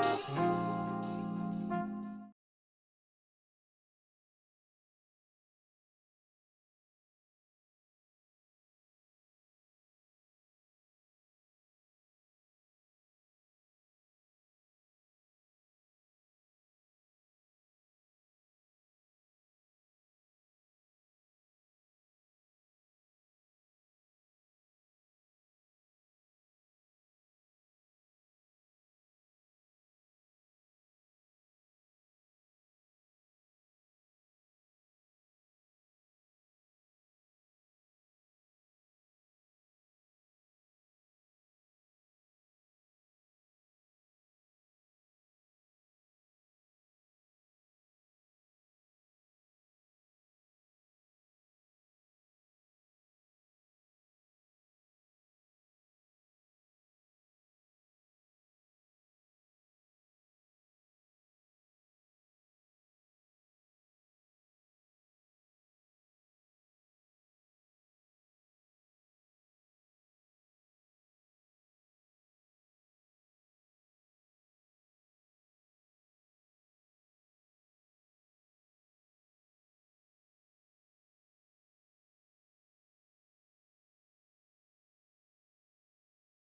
Bye.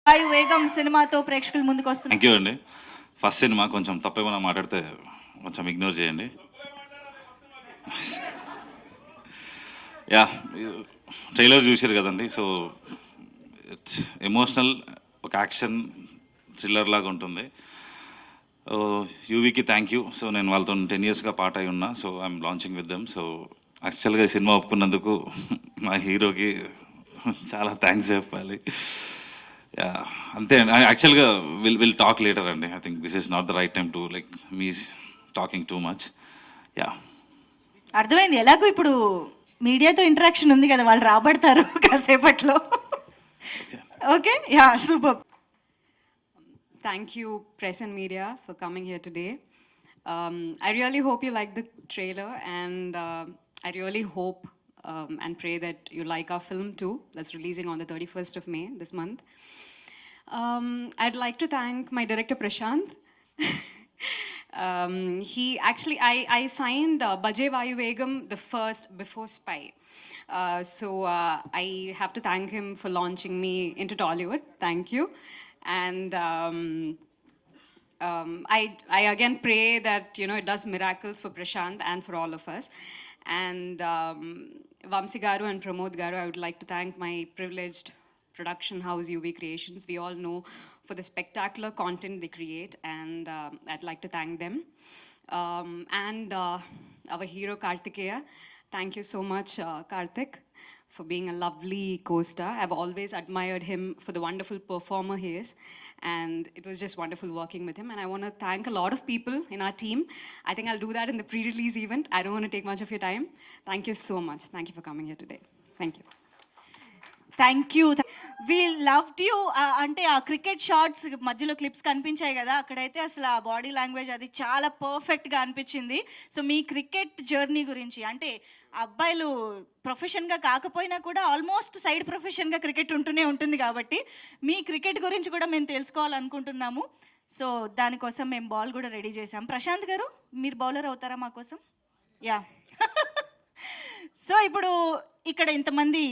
వాయు వేగం సినిమాతో ప్రేక్షకుల ముందుకు వస్తున్నారు. థ్యాంక్ యూ అండి. ఫస్ట్ సినిమా కొంచెం తప్పేమైనా మాట్లాడితే కొంచెం ఇగ్నోర్ చేయండి. యా ట్రైలర్ చూసారు కదండి. సో ఇట్స్ ఎమోషనల్ ఒక యాక్షన్ థ్రిల్లర్ లాగా ఉంటుంది. యూవీకి థ్యాంక్ యూ సో నేను వాళ్ళతో టెన్ ఇయర్స్గా పార్ట్ అయి ఉన్నా. So I'm launching with them so యాక్చువల్గా ఈ సినిమా ఒప్పుకున్నందుకు మా హీరోకి చాలా థ్యాంక్స్ చెప్పాలి. యా అంతే యాక్చువల్గా విల్ విల్ టాక్ లేటర్ అండి. I think this is not the right time to like me talking too much yeah అర్థమైంది. ఎలాగో ఇప్పుడు మీడియాతో ఇంటరాక్షన్ ఉంది కదా వాళ్ళు రాబడతారు కాసేపట్లో. Okay yeah super Thank you, press and media, for coming here today. Um, I really hope you like the trailer, and uh, I really hope um, and pray that you like our film too. That's releasing on the 31st of May this month. Um, I'd like to thank my director Prashant. um, he actually, I, I signed uh, Bajay Begum the first before Spy. Uh, so uh, I have to thank him for launching me into Tollywood. Thank you. And um, um, I, I again pray that you know it does miracles for Prashant and for all of us. And um, Vamsi Garu and Pramod Garu, I would like to thank my privileged production house UV Creations. We all know for the spectacular content they create, and um, I'd like to thank them. Um, and uh, our hero Kartikeya, thank you so much, uh, Karthik for being a lovely co-star. I've always admired him for the wonderful performer he is. And it was just wonderful working with him. And I want to thank a lot of people in our team. I think I'll do that in the pre-release event. I don't want to take much of your time. Thank you so much. Thank you for coming here today. Thank you. Thank you. We loved you అంటే ఆ cricket shorts మధ్యలో clips కనిపించాయి కదా అక్కడైతే అసలు ఆ body language అది చాలా పర్ఫెక్ట్గా అనిపించింది. సో మీ క్రికెట్ జర్నీ గురించి అంటే అబ్బాయిలు ప్రొఫెషన్గా కాకపోయినా కూడా ఆల్మోస్ట్ సైడ్ ప్రొఫెషన్గా క్రికెట్ ఉంటూనే ఉంటుంది కాబట్టి మీ క్రికెట్ గురించి కూడా మేము తెలుసుకోవాలనుకుంటున్నాము. సో దానికోసం మేము బాల్ కూడా రెడీ చేసాం ప్రశాంత్ గారు మీరు బౌలర్ అవుతారా మా కోసం? యా సో ఇప్పుడు ఇక్కడ ఇంతమంది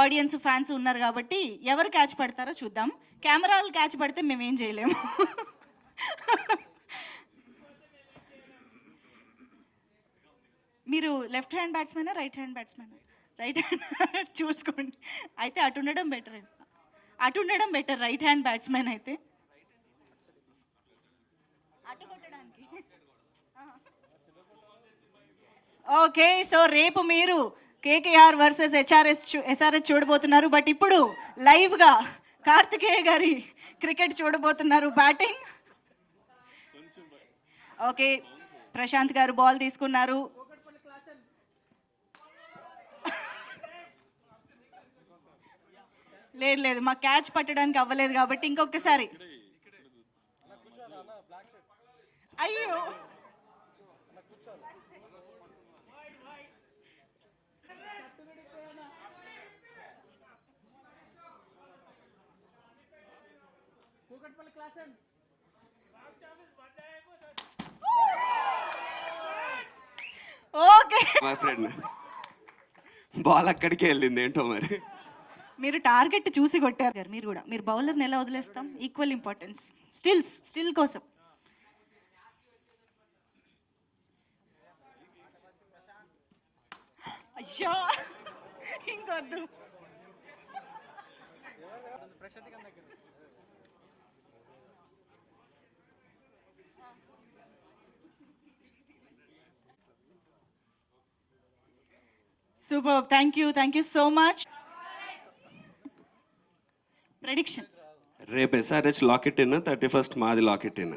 ఆడియన్స్ ఫ్యాన్స్ ఉన్నారు కాబట్టి ఎవరు క్యాచ్ పడతారో చూద్దాం. కెమెరాలు క్యాచ్ పడితే మేము ఏం చేయలేము. మీరు లెఫ్ట్ హ్యాండ్ బ్యాట్స్మెనా రైట్ హ్యాండ్ బ్యాట్స్మెనా? రైట్ హ్యాండ్ చూసుకోండి. అయితే అటు ఉండడం బెటర్. అటు ఉండడం బెటర్ రైట్ హ్యాండ్ బ్యాట్స్మెన్ అయితే. అటు కొట్టడానికి. ఓకే సో రేపు మీరు కేకేఆర్ వర్సెస్ హెచ్ఆర్ఎస్ ఎస్ఆర్ఎస్ చూడబోతున్నారు. బట్ ఇప్పుడు లైవ్గా కార్తికేయ గారి క్రికెట్ చూడబోతున్నారు బ్యాటింగ్. ఓకే ప్రశాంత్ గారు బాల్ తీసుకున్నారు. లేదు లేదు మా క్యాచ్ పట్టడానికి అవ్వలేదు కాబట్టి ఇంకొకసారి. అయ్యో! ఓకే. మా ఫ్రెండ్. బాల్ అక్కడికే వెళ్ళింది ఏంటో మరి. మీరు టార్గెట్ చూసి కొట్టారు గారు మీరు కూడా. మీరు బౌలర్ని ఎలా వదిలేస్తాం? ఈక్వల్ ఇంపార్టెన్స్ స్టిల్స్ స్టిల్ కోసం. అయ్యో ఇంకొద్దు. Super thank you thank you so much prediction రేపు SRH lock it in thirty first మాది lock it in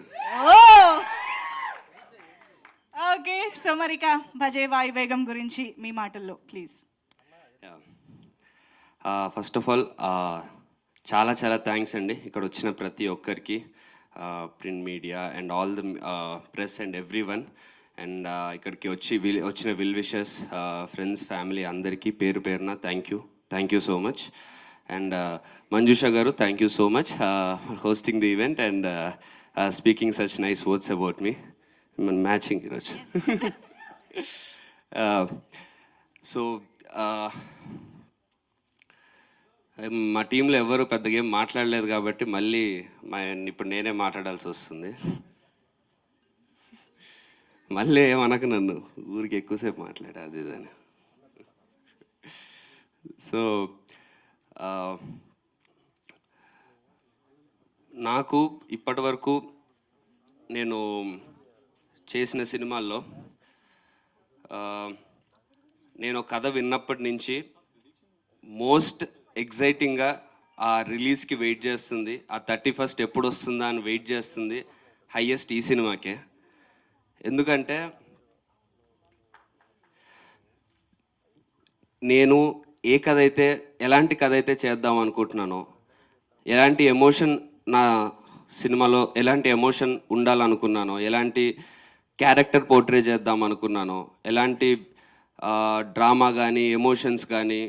okay so మరిక భజే వాయువేగం గురించి మీ మాటల్లో ప్లీజ్ ఫస్ట్ ఆఫ్ ఆల్ చాలా చాలా థ్యాంక్స్ అండి. ఇక్కడ వచ్చిన ప్రతి ఒక్కరికి print media and all the press and every one and ఇక్కడికి వచ్చి విల్ వచ్చిన విల్ విషెస్ ఫ్రెండ్స్ ఫ్యామిలీ అందరికీ పేరు పేరున thank you thank you so much and Manjusha garu thank you so much hosting the event and speaking such nice words about me matching ఈరోజు so మా టీంలో ఎవరు పెద్దగా ఏం మాట్లాడలేదు కాబట్టి మళ్ళీ మా ఇప్పుడు నేనే మాట్లాడాల్సి వస్తుంది. మళ్ళీ ఏమనకు నన్ను. ఊరికి ఎక్కువసేపు మాట్లాడా అది ఇదని సో నాకు ఇప్పటి వరకు నేను చేసిన సినిమాల్లో నేను కథ విన్నప్పటి నుంచి మోస్ట్ ఎగ్జైటింగ్గా ఆ రిలీజ్కి వెయిట్ చేస్తుంది. ఆ థర్టీ ఫస్ట్ ఎప్పుడు వస్తుందా అని వెయిట్ చేస్తుంది హయ్యెస్ట్ ఈ సినిమాకే. ఎందుకంటే నేను ఏ కథ అయితే ఎలాంటి కథ అయితే చేద్దాం అనుకుంటున్నానో ఎలాంటి ఎమోషన్ నా సినిమాలో ఎలాంటి ఎమోషన్ ఉండాలనుకున్నానో ఎలాంటి క్యారెక్టర్ పోర్ట్రే చేద్దాం అనుకున్నానో ఎలాంటి డ్రామా కానీ ఎమోషన్స్ కానీ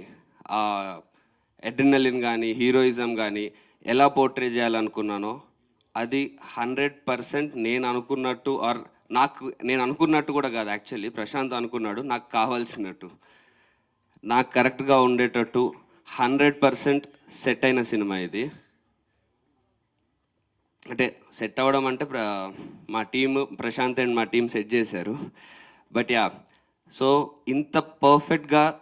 ఎడ్రినలిన్ కానీ హీరోయిజం కానీ ఎలా పోర్ట్రే చేయాలనుకున్నానో అది హండ్రెడ్ పర్సెంట్ నేను అనుకున్నట్టు ఆర్ నాకు నేను అనుకున్నట్టు కూడా కాదు యాక్చువల్లీ ప్రశాంత్ అనుకున్నాడు నాకు కావాల్సినట్టు. నాకు కరెక్ట్గా ఉండేటట్టు హండ్రెడ్ పర్సెంట్ సెట్ అయిన సినిమా ఇది. అంటే సెట్ అవ్వడం అంటే ప్ర మా టీమ్ ప్రశాంత్ అండ్ మా టీం సెట్ చేశారు. బట్ యా సో ఇంత పర్ఫెక్ట్గా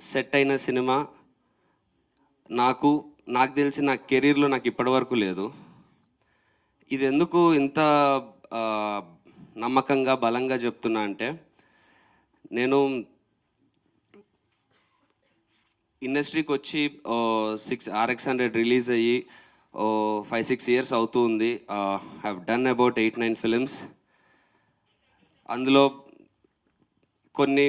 సెట్ అయిన సినిమా నాకు నాకు తెలిసి నా కెరీర్లో నాకు ఇప్పటివరకు లేదు. ఇది ఎందుకు ఇంత నమ్మకంగా బలంగా చెప్తున్నా అంటే నేను ఇండస్ట్రీకి వచ్చి సిక్స్ ఆర్ఎక్స్ హండ్రెడ్ రిలీజ్ అయ్యి ఫైవ్ సిక్స్ ఇయర్స్ అవుతుంది have done about eight nine films అందులో కొన్ని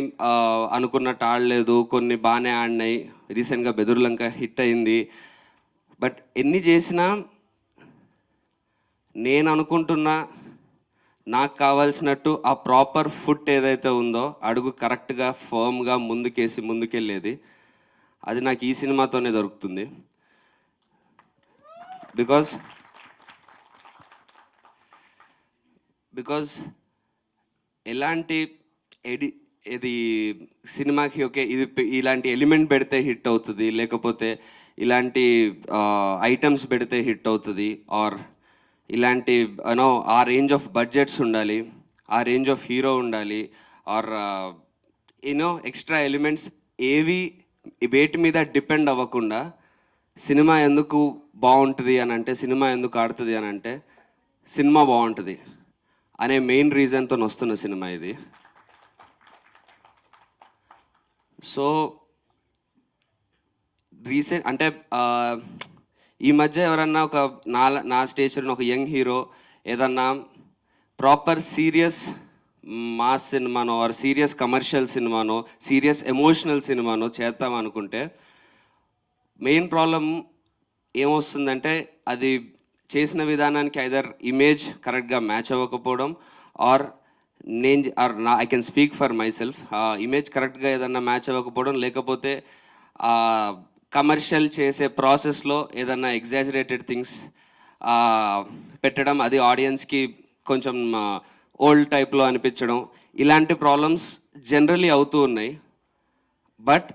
అనుకున్నట్టు ఆడలేదు కొన్ని బాగానే ఆడినాయి. రీసెంట్గా బెదుర్లంక హిట్ అయింది. బట్ ఎన్ని చేసినా నేను అనుకుంటున్నా నాకు కావాల్సినట్టు ఆ ప్రాపర్ ఫుట్ ఏదైతే ఉందో అడుగు కరెక్ట్గా ఫర్మ్గా ముందుకేసి ముందుకెళ్ళేది. అది నాకు ఈ సినిమాతోనే దొరుకుతుంది. బికాజ్ బికాజ్ ఎలాంటి ఎడి ఇది సినిమాకి ఓకే ఇది ఇలాంటి ఎలిమెంట్ పెడితే హిట్ అవుతుంది లేకపోతే ఇలాంటి ఐటమ్స్ పెడితే హిట్ అవుతుంది ఆర్ ఇలాంటి యూనో ఆ రేంజ్ ఆఫ్ బడ్జెట్స్ ఉండాలి ఆ రేంజ్ ఆఫ్ హీరో ఉండాలి or you know extra elements ఏవి వేటి మీద డిపెండ్ అవ్వకుండా సినిమా ఎందుకు బాగుంటుంది అని అంటే సినిమా ఎందుకు ఆడుతుంది అని అంటే సినిమా బాగుంటుంది అనే మెయిన్ రీజన్తో వస్తున్న సినిమా ఇది. సో రీసెంట్ అంటే uh, ఈ మధ్య ఎవరన్నా ఒక నా నా స్టేచర్ ఒక యంగ్ హీరో ఏదన్నా ప్రాపర్ సీరియస్ మాస్ సినిమానో ఆర్ సీరియస్ కమర్షియల్ సినిమానో సీరియస్ ఎమోషనల్ సినిమానో చేద్దాం అనుకుంటే మెయిన్ ప్రాబ్లం ఏమొస్తుందంటే అది చేసిన విధానానికి ఐదర్ ఇమేజ్ కరెక్ట్గా మ్యాచ్ అవ్వకపోవడం ఆర్ నేను ఆర్ నా I can speak for myself image కరెక్ట్గా ఏదన్నా మ్యాచ్ అవ్వకపోవడం లేకపోతే కమర్షియల్ చేసే ప్రాసెస్లో ఏదన్నా ఎగ్జాజరేటెడ్ థింగ్స్ పెట్టడం అది ఆడియన్స్కి కొంచెం ఓల్డ్ టైప్లో అనిపించడం ఇలాంటి ప్రాబ్లమ్స్ జనరలీ అవుతూ ఉన్నాయి. బట్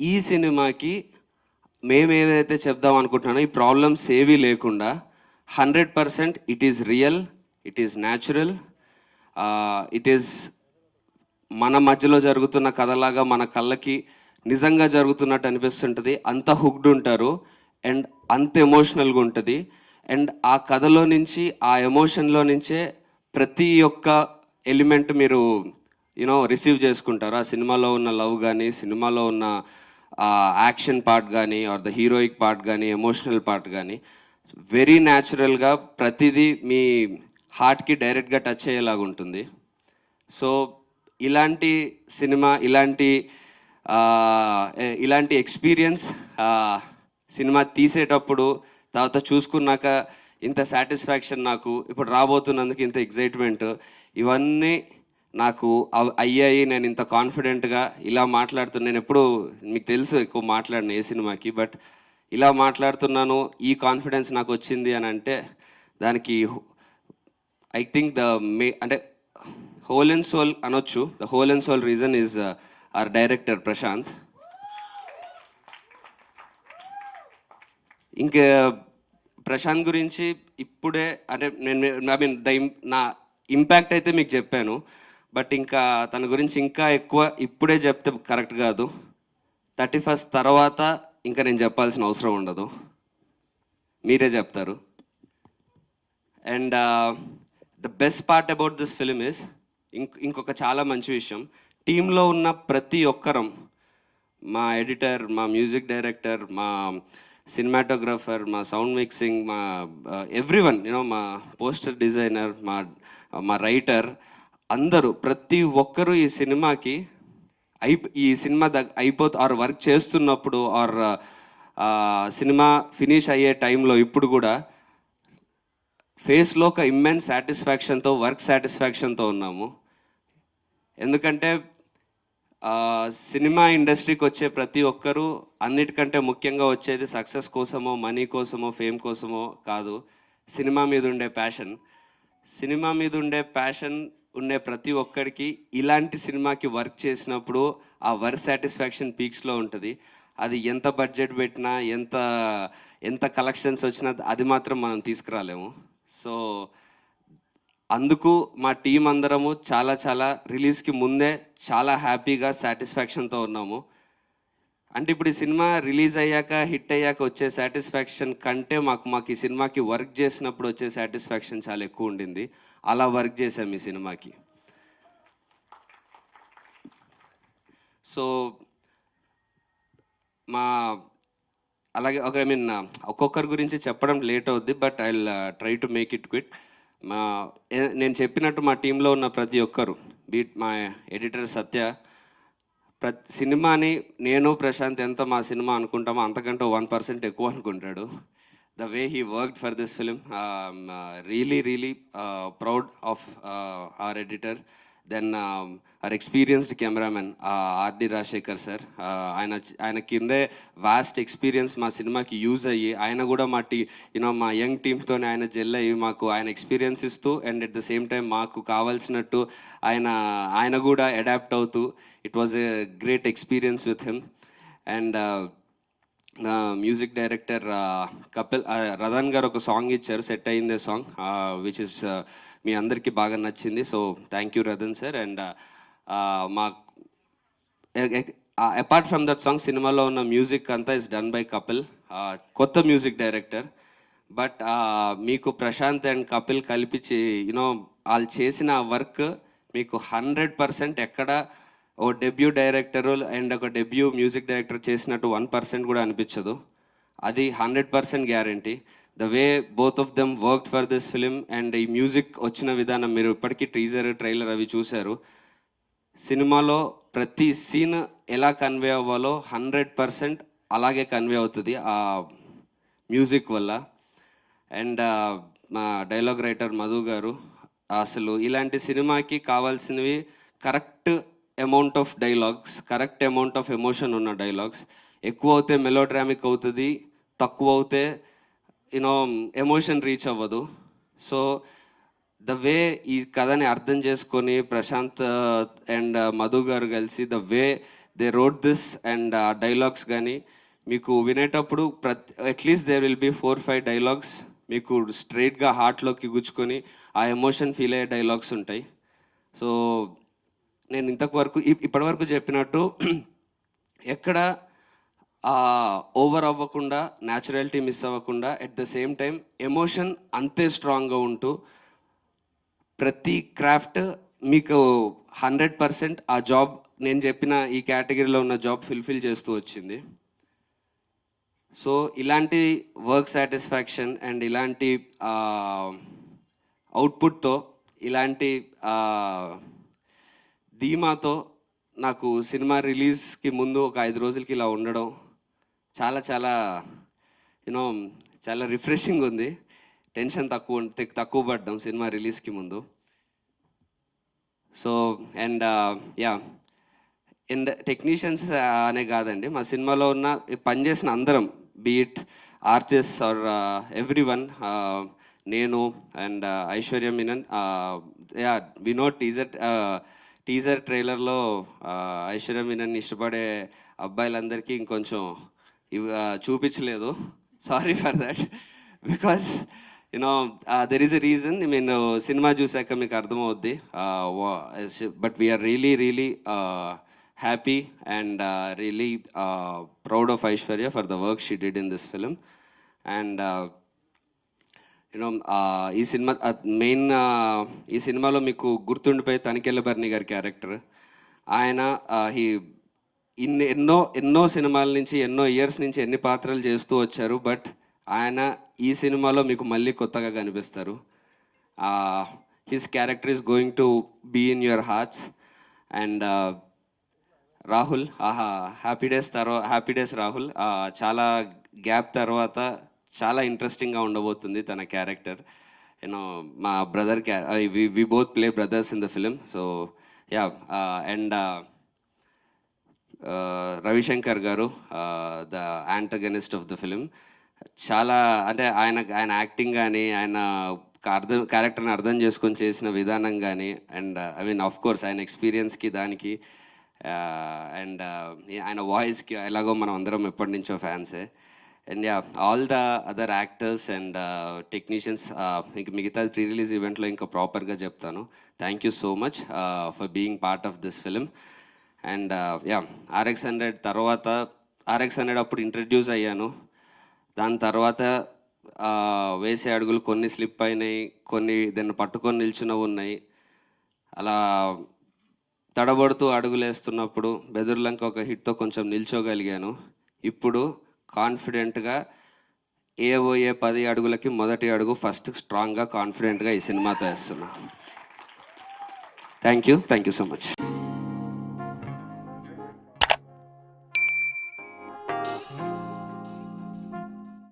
ఈ సినిమాకి మేము ఏదైతే చెప్దాం అనుకుంటున్నానో ఈ ప్రాబ్లమ్స్ ఏవీ లేకుండా hundred percent it is real it is natural it is మన మధ్యలో జరుగుతున్న కథలాగా మన కళ్ళకి నిజంగా జరుగుతున్నట్టు అనిపిస్తుంటుంది. అంత హుక్డ్ ఉంటారు. అండ్ అంత ఎమోషనల్గా ఉంటుంది. అండ్ ఆ కథలో నుంచి ఆ ఎమోషన్లో నుంచే ప్రతి ఒక్క ఎలిమెంట్ మీరు యూనో రిసీవ్ చేసుకుంటారు. ఆ సినిమాలో ఉన్న లవ్ కానీ సినిమాలో ఉన్న యాక్షన్ పార్ట్ కానీ ఆర్ ద హీరోయిక్ పార్ట్ కానీ ఎమోషనల్ పార్ట్ కానీ వెరీ న్యాచురల్గా ప్రతిదీ మీ హార్ట్కి డైరెక్ట్గా టచ్ అయ్యేలాగా ఉంటుంది. సో ఇలాంటి సినిమా ఇలాంటి ఇలాంటి ఎక్స్పీరియన్స్ సినిమా తీసేటప్పుడు తర్వాత చూసుకున్నాక ఇంత సాటిస్ఫాక్షన్ నాకు ఇప్పుడు రాబోతున్నందుకు ఇంత ఎగ్జైట్మెంట్ ఇవన్నీ నాకు అయ్యాయి. నేను ఇంత కాన్ఫిడెంట్గా ఇలా మాట్లాడుతున్నా నేను ఎప్పుడు మీకు తెలుసు ఎక్కువ మాట్లాడిన ఏ సినిమాకి బట్ ఇలా మాట్లాడుతున్నాను ఈ కాన్ఫిడెన్స్ నాకు వచ్చింది అని అంటే దానికి ఐ థింక్ ద మే అంటే హోల్ అండ్ సోల్ అనొచ్చు. The whole and soul reason is our director Prashanth ఇంకా ప్రశాంత్ గురించి ఇప్పుడే అంటే నేను ఐ మీన్ ద నా ఇంపాక్ట్ అయితే మీకు చెప్పాను బట్ ఇంకా తన గురించి ఇంకా ఎక్కువ ఇప్పుడే చెప్తే కరెక్ట్ కాదు. థర్టీ ఫస్ట్ తర్వాత ఇంకా నేను చెప్పాల్సిన అవసరం ఉండదు. మీరే చెప్తారు. And the best part about this film is ఇంక్ ఇంకొక చాలా మంచి విషయం. టీంలో ఉన్న ప్రతి ఒక్కరం మా ఎడిటర్ మా మ్యూజిక్ డైరెక్టర్ మా సినిమాటోగ్రఫర్ మా సౌండ్ మిక్సింగ్ మా ఎవ్రీవన్ యూనో మా పోస్టర్ డిజైనర్ మా మా రైటర్ అందరూ ప్రతి ఒక్కరూ ఈ సినిమాకి అయి ఈ సినిమా దగ్ అయిపోతూ ఆర్ వర్క్ చేస్తున్నప్పుడు ఆర్ సినిమా ఫినిష్ అయ్యే టైంలో ఇప్పుడు కూడా ఫేస్లో ఒక ఇమ్మెన్స్ సాటిస్ఫాక్షన్తో వర్క్ సాటిస్ఫాక్షన్తో ఉన్నాము. ఎందుకంటే సినిమా ఇండస్ట్రీకి వచ్చే ప్రతి ఒక్కరూ అన్నిటికంటే ముఖ్యంగా వచ్చేది సక్సెస్ కోసమో మనీ కోసమో ఫేమ్ కోసమో కాదు సినిమా మీద ఉండే ప్యాషన్. సినిమా మీద ఉండే ప్యాషన్ ఉండే ప్రతి ఒక్కరికి ఇలాంటి సినిమాకి వర్క్ చేసినప్పుడు ఆ వర్క్ సాటిస్ఫాక్షన్ పీక్స్లో ఉంటుంది. అది ఎంత బడ్జెట్ పెట్టినా ఎంత ఎంత కలెక్షన్స్ వచ్చినా అది మాత్రం మనం తీసుకురాలేము. సో అందుకు మా టీం అందరము చాలా చాలా రిలీజ్కి ముందే చాలా హ్యాపీగా సాటిస్ఫాక్షన్తో ఉన్నాము. అంటే ఇప్పుడు ఈ సినిమా రిలీజ్ అయ్యాక హిట్ అయ్యాక వచ్చే సాటిస్ఫాక్షన్ కంటే మాకు మాకు ఈ సినిమాకి వర్క్ చేసినప్పుడు వచ్చే సాటిస్ఫాక్షన్ చాలా ఎక్కువ ఉండింది. అలా వర్క్ చేసాం ఈ సినిమాకి. సో మా అలాగే ఒక ఐ మీన్ ఒక్కొక్కరి గురించి చెప్పడం లేట్ అవుద్ది but I try to make it quit మా నేను చెప్పినట్టు మా టీంలో ఉన్న ప్రతి ఒక్కరు బీట్ మా ఎడిటర్ సత్య ప్రతి సినిమాని నేను ప్రశాంత్ ఎంత మా సినిమా అనుకుంటామో అంతకంటే వన్ పర్సెంట్ ఎక్కువ అనుకుంటాడు. The way he worked for this film really really proud of our editor then our experienced cameraman RD Rajasekhar sir ఆయన ఆయన కిందే వాస్ట్ ఎక్స్పీరియన్స్ మా సినిమాకి యూజ్ అయ్యి ఆయన కూడా మా టీ యూనో మా యంగ్ టీమ్తోనే ఆయన జెల్ అయ్యి మాకు ఆయన ఎక్స్పీరియన్స్ ఇస్తూ and at the same time మాకు కావాల్సినట్టు ఆయన ఆయన కూడా అడాప్ట్ అవుతూ it was a great experience with him and music director Kapil Rathan garu ఒక సాంగ్ ఇచ్చారు సెట్ అయిందే సాంగ్ విచ్ ఇస్ మీ అందరికీ బాగా నచ్చింది. So thank you Rathan sir and మా అపార్ట్ ఫ్రమ్ దట్ సాంగ్ సినిమాలో ఉన్న మ్యూజిక్ అంతా ఇస్ డన్ బై కపిల్ కొత్త మ్యూజిక్ డైరెక్టర్ బట్ మీకు ప్రశాంత్ అండ్ కపిల్ కలిపించి యూనో వాళ్ళు చేసిన వర్క్ మీకు హండ్రెడ్ పర్సెంట్ ఎక్కడ ఓ డెబ్యూ డైరెక్టరు అండ్ ఒక డెబ్యూ మ్యూజిక్ డైరెక్టర్ చేసినట్టు వన్ పర్సెంట్ కూడా అనిపించదు. అది hundred percent guarantee. The way both of them work for this film and ఈ మ్యూజిక్ వచ్చిన విధానం మీరు ఇప్పటికీ టీజర్ ట్రైలర్ అవి చూశారు. సినిమాలో ప్రతి సీన్ ఎలా కన్వే అవ్వాలో హండ్రెడ్ పర్సెంట్ అలాగే కన్వే అవుతుంది ఆ మ్యూజిక్ వల్ల. అండ్ మా డైలాగ్ రైటర్ మధు గారు అసలు ఇలాంటి సినిమాకి కావాల్సినవి correct amount of dialogues correct amount of emotion ఉన్న డైలాగ్స్ ఎక్కువ అవుతే మెలోడ్రామిక్ అవుతుంది తక్కువ అవుతే యూనో ఎమోషన్ రీచ్ అవ్వదు. సో ద వే ఈ కథని అర్థం చేసుకొని ప్రశాంత్ అండ్ మధు గారు కలిసి the way they wrote this and ఆ డైలాగ్స్ కానీ మీకు వినేటప్పుడు ప్రతి at least there will be four five dialogues మీకు స్ట్రైట్గా హార్ట్లోకి గుచ్చుకొని ఆ ఎమోషన్ ఫీల్ అయ్యే డైలాగ్స్ ఉంటాయి. సో నేను ఇంతవరకు ఇప్పటివరకు చెప్పినట్టు ఎక్కడ ఓవర్ అవ్వకుండా న్యాచురాలిటీ మిస్ అవ్వకుండా at the same time emotion అంతే స్ట్రాంగ్గా ఉంటూ ప్రతి క్రాఫ్ట్ మీకు హండ్రెడ్ పర్సెంట్ ఆ జాబ్ నేను చెప్పిన ఈ కేటగిరీలో ఉన్న జాబ్ ఫుల్ఫిల్ చేస్తూ వచ్చింది. సో ఇలాంటి వర్క్ సాటిస్ఫాక్షన్ అండ్ ఇలాంటి అవుట్పుట్తో ఇలాంటి ధీమాతో నాకు సినిమా రిలీజ్కి ముందు ఒక ఐదు రోజులకి ఇలా ఉండడం చాలా చాలా యూనో చాలా రిఫ్రెషింగ్ ఉంది. టెన్షన్ తక్కువ తక్కువ పడ్డాం సినిమా రిలీజ్కి ముందు. So and uh, yeah and technicians uh, అనే కాదండి. మా సినిమాలో ఉన్న పనిచేసిన అందరం beat artist or uh, every one నేను అండ్ ఐశ్వర్య మీనన్ యా వినో టీజర్ టీజర్ ట్రైలర్లో ఐశ్వర్య మీనన్ ఇష్టపడే అబ్బాయిలందరికీ ఇంకొంచెం చూపించలేదు. Sorry for that because you know there is a reason mean cinema చూసాక మీకు అర్థమవుద్ది. But we are really really happy and really proud of Aishwarya for the work she did in this film and you know ఈ cinema main ఈ సినిమాలో మీకు గుర్తుండిపోయి తనికెళ్ళ బర్ని గారి character ఆయన he ఇన్ని ఎన్నో ఎన్నో సినిమాల నుంచి ఎన్నో ఇయర్స్ నుంచి ఎన్ని పాత్రలు చేస్తూ వచ్చారు బట్ ఆయన ఈ సినిమాలో మీకు మళ్ళీ కొత్తగా కనిపిస్తారు. His character is going to be in your hearts and Rahul ఆహా హ్యాపీ డేస్ తర్వాత హ్యాపీ డేస్ రాహుల్. చాలా గ్యాప్ తర్వాత చాలా ఇంట్రెస్టింగ్గా ఉండబోతుంది తన క్యారెక్టర్ యూనో మా బ్రదర్ క్యా we both play brothers in the film so yeah and Ravishankar garu the antagonist of the film చాలా అంటే ఆయన ఆయన యాక్టింగ్ కానీ ఆయన అర్థం క్యారెక్టర్ని అర్థం చేసుకొని చేసిన విధానం కానీ and I mean of course ఆయన ఎక్స్పీరియన్స్కి దానికి uh, అండ్ uh, ఆయన వాయిస్కి ఎలాగో మనం అందరం ఎప్పటి నుంచో ఫ్యాన్సే and yeah all the other actors and technicians ఇంక మిగతా ప్రీ రిలీజ్ ఈవెంట్లో ఇంకా ప్రాపర్గా చెప్తాను. Thank you so much for being part of this film and yeah RX hundred తర్వాత ఆర్ఎక్స్ హండ్రెడ్ అప్పుడు ఇంట్రడ్యూస్ అయ్యాను. దాని తర్వాత వేసే అడుగులు కొన్ని స్లిప్ అయినాయి కొన్ని దాన్ని పట్టుకొని నిల్చున్నవి ఉన్నాయి. అలా తడబడుతూ అడుగులు వేస్తున్నప్పుడు బెదుర్లంక ఒక హిట్తో కొంచెం నిల్చోగలిగాను. ఇప్పుడు కాన్ఫిడెంట్గా ఏవోయే పది అడుగులకి మొదటి అడుగు ఫస్ట్ స్ట్రాంగ్గా కాన్ఫిడెంట్గా ఈ సినిమాతో వేస్తున్నా. Thank you. Thank you so much.